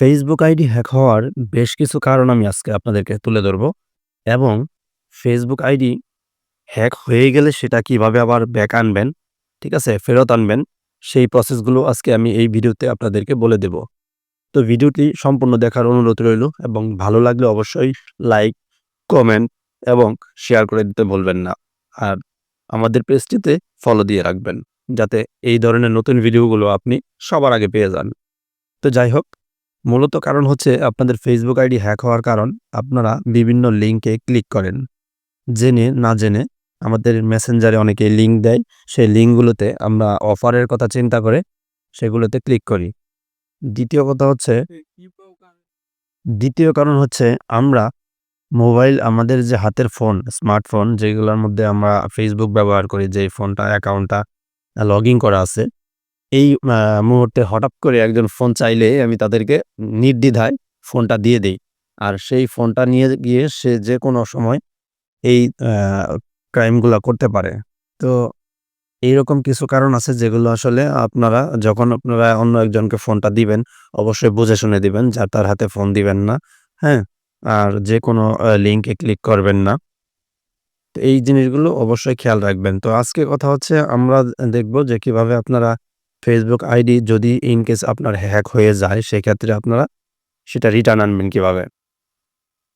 Facebook ID hack হওয়ার বেশ কিছু কারণ আমি আজকে আপনাদেরকে তুলে ধরবো এবং ফেসবুক আইডি হ্যাক হয়ে গেলে সেটা কীভাবে আবার ব্যাক আনবেন, ঠিক আছে, ফেরত আনবেন, সেই প্রসেসগুলো আজকে আমি এই ভিডিওতে আপনাদেরকে বলে দেব। তো ভিডিওটি সম্পূর্ণ দেখার অনুরোধ রইল এবং ভালো লাগলে অবশ্যই লাইক কমেন্ট এবং শেয়ার করে দিতে বলবেন না। আর আমাদের পেজটিতে ফলো দিয়ে রাখবেন, যাতে এই ধরনের নতুন ভিডিওগুলো আপনি সবার আগে পেয়ে যান। তো যাই হোক মূলত কারণ হচ্ছে আপনাদের ফেসবুক আইডি হ্যাক হওয়ার কারণ আপনারা বিভিন্ন লিঙ্কে ক্লিক করেন। জেনে না জেনে আমাদের মেসেঞ্জারে অনেকে লিঙ্ক দেয়। সেই লিঙ্কগুলোতে আমরা অফারের কথা চিন্তা করে সেগুলোতে ক্লিক করি। দ্বিতীয় কথা হচ্ছে দ্বিতীয় কারণ হচ্ছে আমরা মোবাইল আমাদের যে হাতের ফোন স্মার্টফোন যেগুলোর মধ্যে আমরা ফেসবুক ব্যবহার করি যে ফোনটা অ্যাকাউন্টটা লগ ইন করা আছে এই মুহূর্তে হঠাৎ করে একজন ফোন চাইলে আমি তাদেরকে নির্দ্বিধায় ফোনটা দিয়ে দেই। আর সেই ফোনটা নিয়ে গিয়ে সে যে কোনো সময় এই ক্রাইমগুলো করতে পারে। তো এইরকম কিছু কারণ আছে যেগুলো আসলে আপনারা, যখন আপনারা অন্য একজনকে ফোনটা দিবেন, অবশ্যই বুঝে শুনে দিবেন যার তার হাতে ফোন দিবেন না। হ্যাঁ? আর যে কোনো লিঙ্কে ক্লিক করবেন না। এই জিনিসগুলো অবশ্যই খেয়াল রাখবেন। তো আজকে কথা হচ্ছে আমরা দেখব যে কীভাবে আপনারা ফেসবুক আইডি যদি ইন কেস আপনার হ্যাক হয়ে যায়, সেক্ষেত্রে আপনারা সেটা রিটার্ন আনবেন কীভাবে?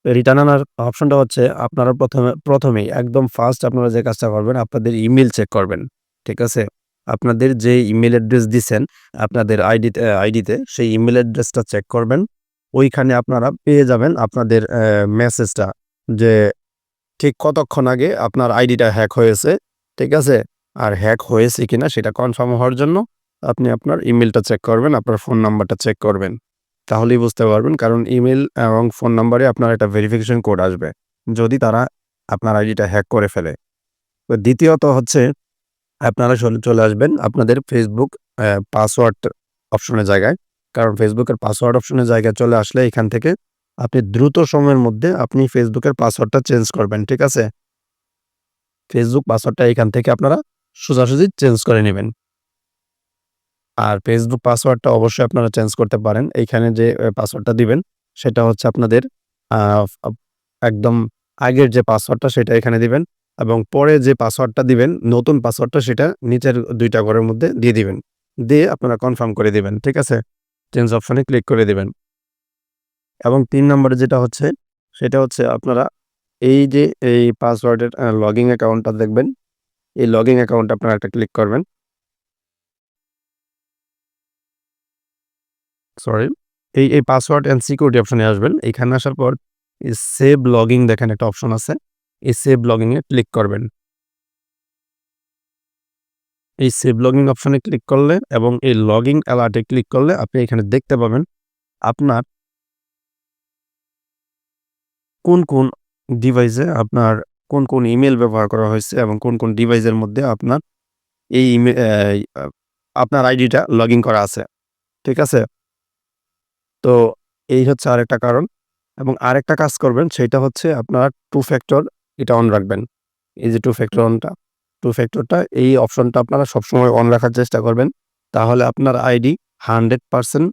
রিটার্ন আনার অপশনটা হচ্ছে আপনারা প্রথমে, প্রথমেই একদম ফার্স্ট আপনারা যে কাজটা করবেন, আপনাদের ইমেল চেক করবেন, ঠিক আছে? আপনাদের যে ইমেল অ্যাড্রেস দিছেন, আপনাদের আইডিতে আইডিতে সেই ইমেল অ্যাড্রেসটা চেক করবেন। ওইখানে আপনারা পেয়ে যাবেন আপনাদের মেসেজটা যে ঠিক কতক্ষণ আগে আপনার আইডিটা হ্যাক হয়েছে, ঠিক আছে? আর হ্যাক হয়েছে কিনা সেটা কনফার্ম হওয়ার জন্য আপনি আপনার ইমেলটা চেক করবেন, আপনার ফোন নাম্বারটা চেক করবেন। তাহলেই বুঝতে পারবেন, কারণ ইমেল এবং ফোন নাম্বারে আপনার একটা ভেরিফিকেশন কোড আসবে, যদি তারা আপনার আইডিটা হ্যাক করে ফেলে। দ্বিতীয়ত হচ্ছে, আপনারা চলে আসবেন আপনাদের ফেসবুক পাসওয়ার্ড অপশনের জায়গায়। কারণ ফেসবুকের পাসওয়ার্ড অপশনের জায়গায় চলে আসলে এখান থেকে আপনি দ্রুত সময়ের মধ্যে আপনি ফেসবুকের পাসওয়ার্ডটা চেঞ্জ করবেন, ঠিক আছে? ফেসবুক পাসওয়ার্ডটা এখান থেকে আপনারা সোজাসুজি চেঞ্জ করে নেবেন। আর ফেসবুক পাসওয়ার্ডটা অবশ্যই আপনারা চেঞ্জ করতে পারেন। এইখানে যে পাসওয়ার্ডটা দিবেন, সেটা হচ্ছে আপনাদের একদম আগের যে পাসওয়ার্ডটা সেটা এখানে দিবেন এবং পরে যে পাসওয়ার্ডটা দিবেন, নতুন পাসওয়ার্ডটা সেটা নিচের দুইটা ঘরের মধ্যে দিয়ে দিবেন। দিয়ে আপনারা কনফার্ম করে দিবেন, ঠিক আছে? চেঞ্জ অপশানে ক্লিক করে দিবেন। এবং তিন নম্বরে যেটা হচ্ছে, সেটা হচ্ছে আপনারা এই যে, এই পাসওয়ার্ডের লগ লগিং অ্যাকাউন্টটা দেখবেন। এই লগ লগিং অ্যাকাউন্ট আপনারা একটা ক্লিক করবেন। সরি এই এই পাসওয়ার্ড অ্যান্ড সিকিউরিটি অপশনে আসবেন। এখানে আসার পর সেভ লগিং দেখেন একটা অপশন আছে। এই সেভ লগিং এ ক্লিক করবেন। এই সেভ লগিং অপশনে ক্লিক করলে এবং এই লগিং অ্যালার্টে ক্লিক করলে আপনি এখানে দেখতে পাবেন আপনার কোন কোন ডিভাইসে আপনার কোন কোন ইমেল ব্যবহার করা হয়েছে এবং কোন কোন ডিভাইসের মধ্যে আপনার এই আপনার আইডিটা লগ করা আছে। ঠিক আছে? তো এই হচ্ছে আরেকটা কারণ এবং আরেকটা কাজ করবেন সেটা হচ্ছে আপনার টু ফ্যাক্টর এটা অন রাখবেন। এই যে টু ফ্যাক্টর অনটা টু ফ্যাক্টরটা এই অপশনটা আপনারা সবসময় অন রাখার চেষ্টা করবেন। তাহলে আপনার আইডি হান্ড্রেড পারসেন্ট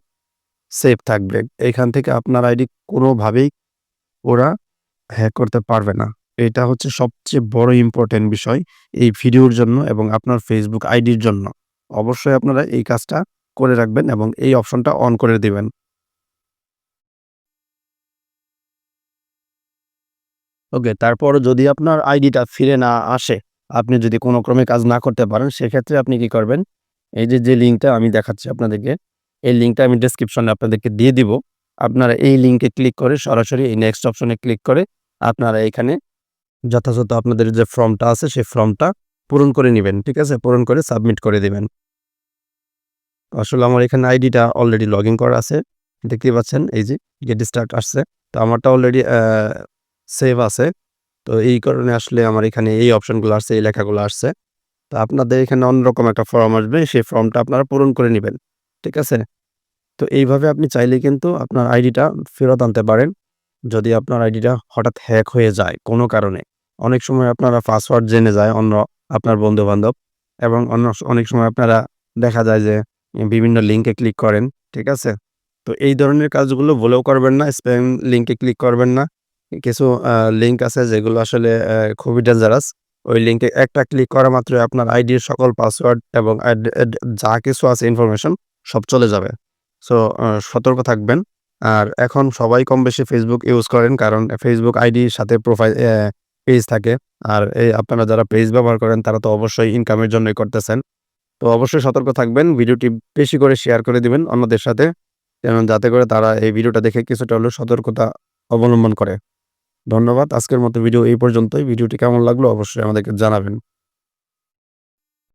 সেফ থাকবে। এখান থেকে আপনার আইডি কোনোভাবেই ওরা হ্যাক করতে পারবে না। এটা হচ্ছে সবচেয়ে বড় ইম্পর্টেন্ট বিষয় এই ভিডিওর জন্য এবং আপনার ফেসবুক আইডির জন্য। অবশ্যই আপনারা এই কাজটা করে রাখবেন এবং এই অপশনটা অন করে দিবেন। ওকে তারপর যদি আপনার আইডিটা ফিরে না আসে, আপনি যদি কোনো ক্রমে কাজ না করতে পারেন, সেক্ষেত্রে আপনি কি করবেন? এই যে যে লিঙ্কটা আমি দেখাচ্ছি আপনাদেরকে, এই লিঙ্কটা আমি ডেসক্রিপশনে আপনাদেরকে দিয়ে দিব। আপনারা এই লিঙ্কে ক্লিক করে সরাসরি এই নেক্সট অপশনে ক্লিক করে আপনারা এখানে যথাযথ আপনাদের যে ফর্মটা আছে, সেই ফর্মটা পূরণ করে নেবেন, ঠিক আছে? পূরণ করে সাবমিট করে দেবেন। আসলে আমার এখানে আইডিটা অলরেডি লগ ইন করা আছে। দেখতেই পাচ্ছেন, এই যে গেট স্টার্ট আসছে। তো আমারটা অলরেডি সেভ আছে। তো এই কারণে আসলে আমার এখানে এই অপশনগুলো আসছে, এই লেখাগুলো আসছে। তো আপনাদের এখানে অন্যরকম একটা ফর্ম আসবে, সেই ফর্মটা আপনারা পূরণ করে নেবেন, ঠিক আছে? তো এইভাবে আপনি চাইলে কিন্তু আপনার আইডিটা ফেরত আনতে পারেন। যদি আপনার আইডিটা হঠাৎ হ্যাক হয়ে যায় কোনো কারণে। অনেক সময় আপনারা পাসওয়ার্ড জেনে যায় অন্য আপনার বন্ধু বান্ধব এবং অন্য অনেক সময় আপনারা দেখা যায় যে বিভিন্ন লিঙ্কে ক্লিক করেন, ঠিক আছে? তো এই ধরনের কাজগুলো ভুলেও করবেন না। স্প্যাম লিঙ্কে ক্লিক করবেন না। কিছু লিঙ্ক আছে যেগুলো আসলে খুবই ডেঞ্জারাস। ওই লিঙ্কে একটা ক্লিক করা মাত্রই আপনার আইডির সকল পাসওয়ার্ড এবং যা কিছু আছে ইনফরমেশন সব চলে যাবে। সো সতর্ক থাকবেন। আর এখন সবাই কম বেশি ফেসবুক ইউজ করেন কারণ Facebook আইডির সাথে প্রোফাইল পেজ থাকে। আর এই আপনারা যারা পেজ ব্যবহার করেন তারা তো অবশ্যই ইনকামের জন্যই করতেছেন। তো অবশ্যই সতর্ক থাকবেন। ভিডিওটি বেশি করে শেয়ার করে দিবেন অন্যদের সাথে। যেন যাতে করে তারা এই ভিডিওটা দেখে কিছুটা হলেও সতর্কতা অবলম্বন করে। ধন্যবাদ। আজকের মতো ভিডিও এই পর্যন্তই। ভিডিওটি কেমন লাগল অবশ্যই আমাদেরকে জানাবেন।